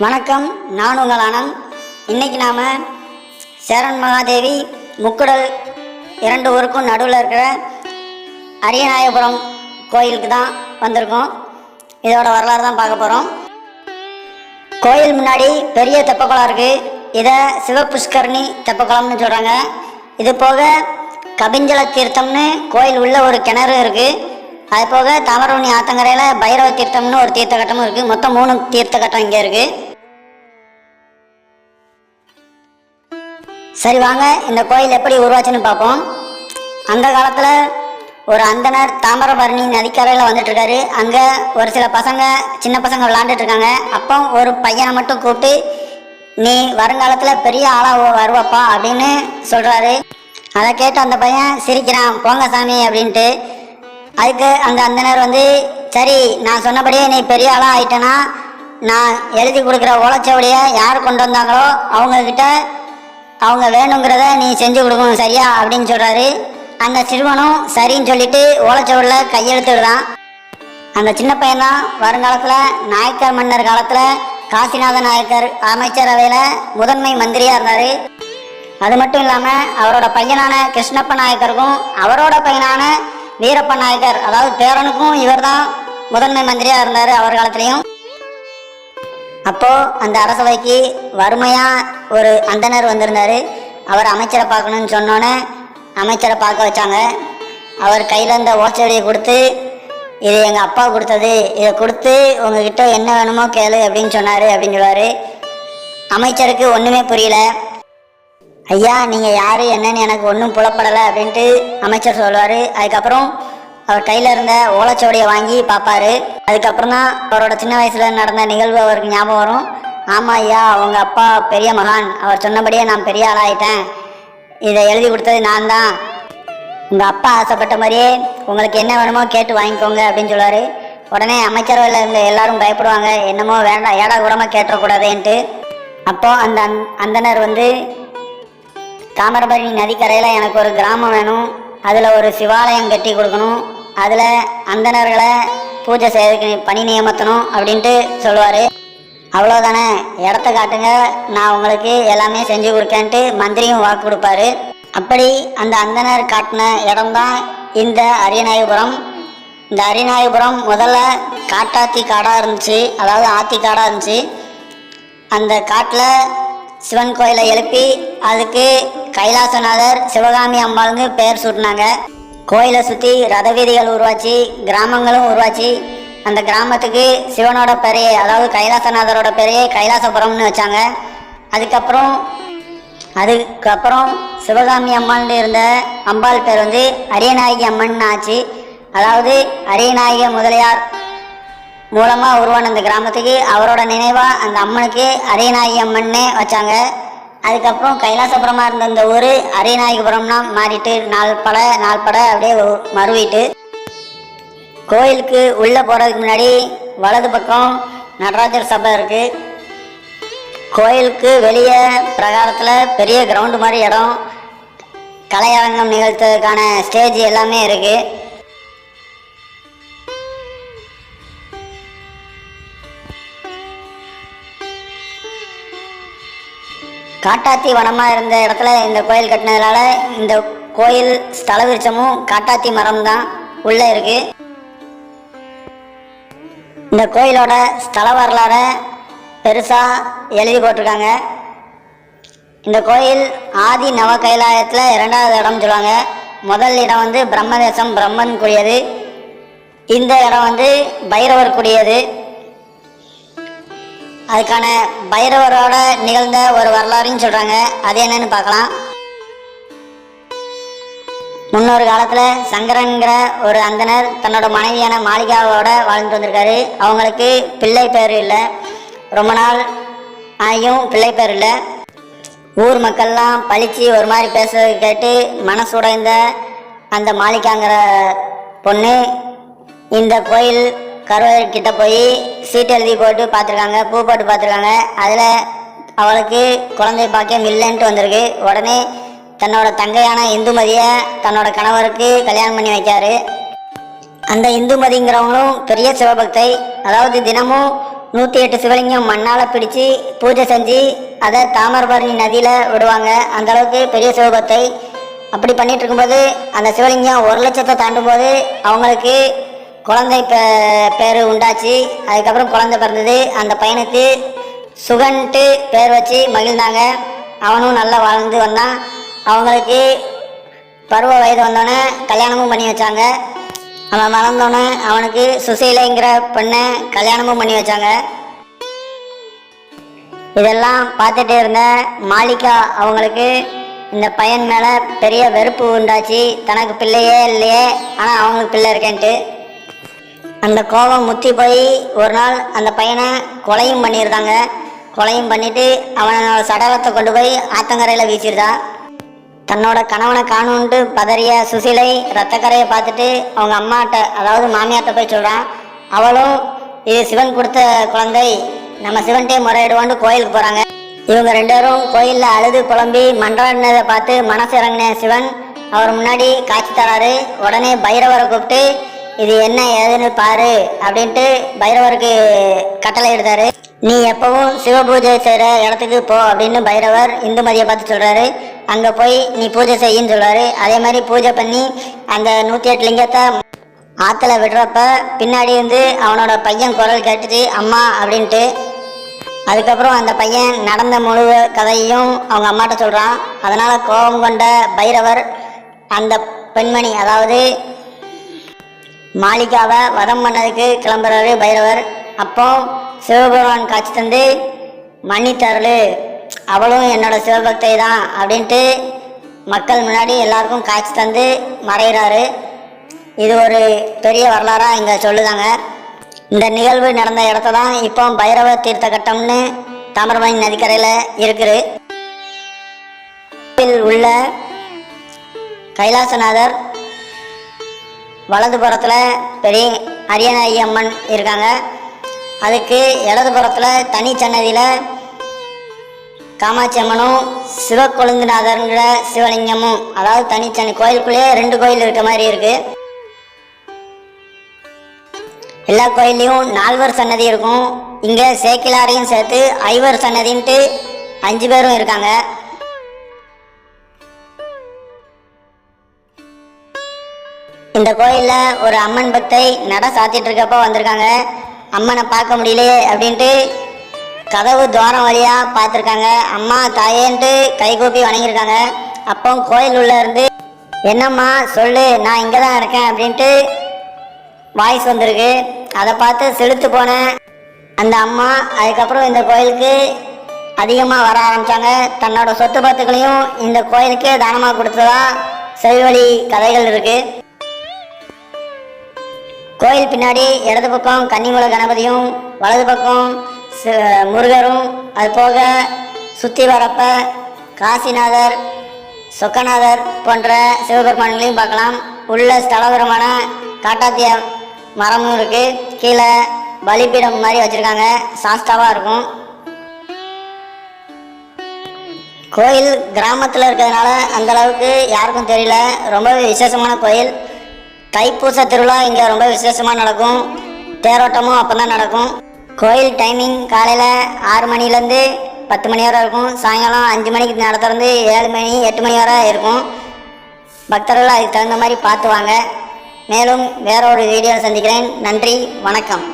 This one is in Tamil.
வணக்கம் நான் உங்கள் ஆனந்த் இன்னைக்கு நாம் சேரன் மகாதேவி முக்குடல் இரண்டு ஊருக்கும் நடுவில் இருக்கிற அரியநாயபுரம் கோயிலுக்கு தான் வந்திருக்கோம். இதோட வரலாறு தான் பார்க்க போகிறோம் கோயில் முன்னாடி பெரிய தெப்பக்குளம் இருக்குது இதை சிவபுஷ்கரணி தெப்பக்குளம்னு சொல்கிறாங்க இது போக கபிஞ்சல தீர்த்தம்னு கோயில் உள்ள ஒரு கிணறு இருக்குது அது போக தாமரவணி ஆத்தங்கரையில் பைரவ தீர்த்தம்னு ஒரு தீர்த்த கட்டமும் இருக்குது மொத்தம் மூணு தீர்த்த கட்டம் இங்கே இருக்குது சரி வாங்க இந்த கோயில் எப்படி உருவாச்சுன்னு பார்ப்போம். அந்த காலத்தில் ஒரு அந்தனர் தாமிரபரணி நதிக்கரையில் வந்துட்டுருக்காரு. அங்கே ஒரு சில பசங்க சின்ன பசங்க விளாண்டுட்ருக்காங்க அப்போ ஒரு பையனை மட்டும் கூப்பிட்டு நீ வருங்காலத்தில் பெரிய ஆளாக வருவப்பா அப்படின்னு சொல்கிறாரு அதை கேட்டு அந்த பையன் சிரிக்கிறான் போங்க சாமி அப்படின்ட்டு. அதுக்கு அந்த அந்தனர் வந்து சரி நான் சொன்னபடியே நீ பெரிய ஆளாக ஆயிட்டேன்னா நான் எழுதி கொடுக்குற ஓலச்சவடியை யார் கொண்டு வந்தாங்களோ அவங்கக்கிட்ட அவங்க வேணுங்கிறத நீ செஞ்சு கொடுக்கணும் சரியா? அப்படின்னு சொல்கிறாரு அந்த சிறுவனும் சரின்னு சொல்லிட்டு ஓலைச்சுவடில் கையெழுத்துடுறான் அந்த சின்ன பையன்தான் வருங்காலத்தில் நாயக்கர் மன்னர் காலத்தில் காசிநாத நாயக்கர் அமைச்சரவையில் முதன்மை மந்திரியாக இருந்தார். அது மட்டும் இல்லாமல் அவரோட பையனான கிருஷ்ணப்ப நாயக்கருக்கும் அவரோட பையனான வீரப்ப நாயக்கர் அதாவது பேரனுக்கும் இவர் தான் முதன்மை மந்திரியாக இருந்தார் அவர் காலத்துலேயும். அப்போ அந்த அரசவைக்கு வறுமையா ஒரு அந்தனர் வந்திருந்தாரு. அவர் அமைச்சரை பார்க்கணும்னு சொன்னோன்னே அமைச்சரை பார்க்க வச்சாங்க. அவர் கையில் இருந்த ஓச்சடியை கொடுத்து இது எங்கள் அப்பா கொடுத்தது. இதை கொடுத்து உங்ககிட்ட என்ன வேணுமோ கேளு அப்படின்னு சொன்னார் அப்படின்னு சொல்லுவார் அமைச்சருக்கு ஒன்றுமே புரியல. ஐயா நீங்கள் யார்? என்னன்னு எனக்கு ஒன்றும் புலப்படலை அப்படின்ட்டு அமைச்சர் சொல்லுவார். அதுக்கப்புறம் அவர் கையில் இருந்த ஓலைச்சுவடியை வாங்கி பார்ப்பாரு. அதுக்கப்புறம் தான் அவரோட சின்ன வயசில் நடந்த நிகழ்வு அவருக்கு ஞாபகம் வரும். ஆமாம் ஐயா அவங்க அப்பா பெரிய மகான். அவர் சொன்னபடியே நான் பெரிய ஆளாயிட்டேன். இதை எழுதி கொடுத்தது நான் தான் உங்கள் அப்பா ஆசைப்பட்ட மாதிரியே உங்களுக்கு என்ன வேணுமோ கேட்டு வாங்கிக்கோங்க அப்படின்னு சொல்லுவார். உடனே அமைச்சரவையில் இருந்த எல்லாரும் பயப்படுவாங்க. என்னமோ வேண்டாம் ஏடா கூடமாக கேட்டக்கூடாதுன்ட்டு அப்போது அந்த அந்- அந்தனர் வந்து தாமிரபரணி நதிக்கரையில் எனக்கு ஒரு கிராமம் வேணும். அதில் ஒரு சிவாலயம் கட்டி கொடுக்கணும். அதில் அந்தணர்களை பூஜை செய்யறதுக்கு பணி நியமத்தணும் அப்படின்ட்டு சொல்லுவார். அவ்வளோதானே இடத்த காட்டுங்க நான் உங்களுக்கு எல்லாமே செஞ்சு கொடுக்கேன்ட்டு மந்திரியும் வாக்கு கொடுப்பாரு. அப்படி அந்த அந்தனர் காட்டின இடம்தான் இந்த அரியநாயபுரம். இந்த அரியநாயபுரம் முதல்ல காட்டாத்தி காடாக இருந்துச்சு அதாவது ஆத்தி காடாக இருந்துச்சு. அந்த காட்டில் சிவன் கோயிலை எழுப்பி அதுக்கு கைலாசநாதர் சிவகாமி அம்பாளுங்க பெயர் சூட்டினாங்க. கோயிலை சுற்றி ரத வீதிகள் உருவாச்சு கிராமங்களும் உருவாச்சு. அந்த கிராமத்துக்கு சிவனோட பெரிய அதாவது கைலாசநாதரோட பெரையே கைலாசபுரம்னு வச்சாங்க. அதுக்கப்புறம் அதுக்கப்புறம் சிவகாமி அம்மன் இருந்த அம்பாள் பேர் வந்து அரியநாயகி அம்மன் ஆச்சு. அதாவது அரியநாயக முதலியார் மூலமாக உருவான அந்த கிராமத்துக்கு அவரோட நினைவாக அந்த அம்மனுக்கு அரியநாயகி அம்மன்னே வச்சாங்க. அதுக்கப்புறம் கைலாசபுரமாக இருந்த இந்த ஊர் அரியநாயகபுரம்னா மாறிட்டு நாள் பட நாள் பட அப்படியே மறுவிட்டு. கோயிலுக்கு உள்ளே போகிறதுக்கு முன்னாடி வலது பக்கம் நடராஜர் சபை இருக்குது கோயிலுக்கு வெளியே பிரகாரத்தில் பெரிய கிரவுண்டு மாதிரி இடம். கலையரங்கம் நிகழ்த்துறதுக்கான ஸ்டேஜ் எல்லாமே இருக்குது காட்டாத்தி வனமாக இருந்த இடத்துல இந்த கோயில் கட்டினதுனால இந்த கோயில் ஸ்தல விருட்சமும் காட்டாத்தி மரம் தான் உள்ளே இருக்கு. இந்த கோயிலோட ஸ்தல வரலாறை பெருசாக எழுதி போட்டிருக்காங்க. இந்த கோயில் ஆதி நவ கைலாயத்தில் இரண்டாவது இடம் சொல்லுவாங்க. முதல் இடம் வந்து பிரம்மதேசம் பிரம்மன் கூடியது. இந்த இடம் வந்து பைரவர் கூடியது. அதுக்கான பைரவரோட நிகழ்ந்த ஒரு வரலாறுன்னு சொல்கிறாங்க அது என்னன்னு பார்க்கலாம். முன்னொரு காலத்தில் சங்கரங்கிற ஒரு அந்தனர் தன்னோட மனைவியான மாளிகாவோட வாழ்ந்து வந்திருக்காரு. அவங்களுக்கு பிள்ளை பேர் இல்லை. ரொம்ப நாள் ஆகியும் பிள்ளை பேர் இல்லை. ஊர் மக்கள்லாம் பழிச்சு ஒரு மாதிரி பேசுறது கேட்டு மனசுடைந்த அந்த மாளிகாங்கிற பொண்ணு இந்த கோயில் கருவறைக்கிட்ட போய் சீட்டு எழுதி போட்டு பார்த்துருக்காங்க பூ போட்டு பார்த்துருக்காங்க. அதில் அவளுக்கு குழந்தை பாக்கியம் இல்லைன்ட்டு வந்திருக்கு. உடனே தன்னோட தங்கையான இந்துமதியை தன்னோட கணவருக்கு கல்யாணம் பண்ணி வைக்காரு அந்த இந்துமதிங்கிறவங்களும் பெரிய சிவபக்தை. அதாவது தினமும் நூற்றி எட்டு சிவலிங்கம் மண்ணால் பிடிச்சு பூஜை செஞ்சு அதை தாமரபரணி நதியில் விடுவாங்க. அந்த அளவுக்கு பெரிய சிவபக்தை. அப்படி பண்ணிட்டு இருக்கும்போது அந்த சிவலிங்கம் ஒரு லட்சத்தை தாண்டும் போது அவங்களுக்கு குழந்தை பே பேர் உண்டாச்சு. அதுக்கப்புறம் குழந்தை பிறந்தது. அந்த பையனுக்கு சுகன்ட்டு பேர் வச்சு மகிழ்ந்தாங்க. அவனும் நல்லா வாழ்ந்து வந்தான். அவங்களுக்கு பருவ வயது வந்தோடனே கல்யாணமும் பண்ணி வச்சாங்க. அவன் மறந்தோடனே அவனுக்கு சுசீலைங்கிற பெண்ணை கல்யாணமும் பண்ணி வச்சாங்க. இதெல்லாம் பார்த்துட்டே இருந்த மாளிகா அவங்களுக்கு இந்த பையன் மேலே பெரிய வெறுப்பு உண்டாச்சு. தனக்கு பிள்ளையே இல்லையே. ஆனால் அவங்களுக்கு பிள்ளை இருக்கேன்ட்டு. அந்த கோபம் முத்தி போய் ஒரு நாள் அந்த பையனை கொலையும் பண்ணியிருந்தாங்க. கொலையும் பண்ணிட்டு அவனோட சடலத்தை கொண்டு போய் ஆத்தங்கரையில் வீசிருந்தா தன்னோட கணவனை காணுன்ட்டு பதறிய சுசிலை ரத்தக்கரையை பார்த்துட்டு அவங்க அம்மாட்ட அதாவது மாமியார்ட்ட போய் சொல்கிறான் அவளும் இது சிவன் கொடுத்த குழந்தை நம்ம சிவன்கிட்டே முறையிடுவான்னு கோயிலுக்கு போகிறாங்க இவங்க ரெண்டு பேரும் கோயிலில் அழுது புலம்பி மன்றாடினதை பார்த்து மனசு இறங்கின சிவன் அவர் முன்னாடி காட்சி தராரு. உடனே பைரவரை கூப்பிட்டு இது என்ன ஏதுன்னு பாரு அப்படின்ட்டு பைரவருக்கு கட்டளை எடுத்தாரு நீ எப்பவும் சிவபூஜை செய்கிற இடத்துக்கு போ அப்படின்னு பைரவர் இந்துமதியை பார்த்து சொல்கிறாரு அங்கே போய் நீ பூஜை செய்யின்னு சொல்கிறாரு அதே மாதிரி பூஜை பண்ணி அந்த நூற்றி எட்டு லிங்கத்தை ஆற்றுல விடுறப்ப பின்னாடி இருந்து அவனோட பையன் குரல் கேட்டுச்சு அம்மா அப்படின்ட்டு. அதுக்கப்புறம் அந்த பையன் நடந்த முழு கதையும் அவங்க அம்மாட்ட சொல்கிறான் அதனால் கோபம் கொண்ட பைரவர் அந்த பெண்மணி அதாவது மாளிகாவை வதம் பண்ணதுக்கு கிளம்புறாரு பைரவர். அப்போ சிவபெருமான் காட்சி தந்து மன்னித்தருளு அவளும் என்னோட சிவபக்தை தான் அப்படின்ட்டு மக்கள் முன்னாடி எல்லாருக்கும் காட்சி தந்து மறைகிறாரு இது ஒரு பெரிய வரலாறாக இங்கே சொல்லுதாங்க. இந்த நிகழ்வு நடந்த இடத்த தான் இப்போ பைரவ தீர்த்த கட்டம்னு தாமிரபரணி நதிக்கரையில் இருக்குது. உள்ள கைலாசநாதர் வலதுபுறத்தில் பெரிய அரியநாயகி அம்மன் இருக்காங்க. அதுக்கு இடதுபுறத்தில் தனி சன்னதியில் காமாட்சி அம்மனும் சிவக்கொழுந்துநாதர்ங்கிற சிவலிங்கமும் அதாவது தனிச்சனி கோயிலுக்குள்ளேயே ரெண்டு கோயில் இருக்க மாதிரி இருக்குது எல்லா கோயில்லையும் நால்வர் சன்னதி இருக்கும். இங்கே சேக்கிலாரையும் சேர்த்து ஐவர் சன்னதின்ட்டு அஞ்சு பேரும் இருக்காங்க. இந்த கோயிலில் ஒரு அம்மன் பக்தை நட சாத்திட்டு இருக்கப்போ வந்திருக்காங்க. அம்மனை பார்க்க முடியலையே அப்படின்ட்டு கதவு துவாரம் வழியாக பார்த்துருக்காங்க. அம்மா தாயேன்ட்டு கைகூப்பி வணங்கியிருக்காங்க. அப்போ கோயில் உள்ள இருந்து என்னம்மா சொல்லு நான் இங்கே தான் இருக்கேன் அப்படின்ட்டு வாய்ஸ் வந்திருக்கு. அதை பார்த்து செலுத்து போனேன் அந்த அம்மா அதுக்கப்புறம் இந்த கோயிலுக்கு அதிகமாக வர ஆரம்பித்தாங்க தன்னோட சொத்து பத்துக்களையும் இந்த கோயிலுக்கே தானமாக கொடுத்ததா செல்வழி கதைகள் இருக்குது கோயில் பின்னாடி இடது பக்கம் கன்னிமூல கணபதியும் வலது பக்கம் முருகரும் அது போக சுற்றி வரப்ப காசிநாதர் சொக்கநாதர் போன்ற சிவபெருமான்களையும் பார்க்கலாம். உள்ள ஸ்தலபுரமான காட்டாத்திய மரமும் இருக்கு. கீழே பலிபீடம் மாதிரி வச்சுருக்காங்க. சாஸ்தாவாக இருக்கும். கோயில் கிராமத்தில் இருக்கிறதுனால அந்த அளவுக்கு யாருக்கும் தெரியல. ரொம்பவே விசேஷமான கோயில். தைப்பூச திருவிழா இங்கே ரொம்ப விசேஷமாக நடக்கும். தேரோட்டமும் அப்போ தான் நடக்கும். கோயில் டைமிங் காலையில் ஆறு மணிலேருந்து பத்து மணி வரை இருக்கும். சாயங்காலம் அஞ்சு மணிக்கு நட திறந்து ஏழு மணி எட்டு மணி வரை இருக்கும். பக்தர்கள் அதுக்கு தகுந்த மாதிரி பார்த்துவாங்க. மேலும் வேற ஒரு வீடியோவில் சந்திக்கிறேன். நன்றி வணக்கம்.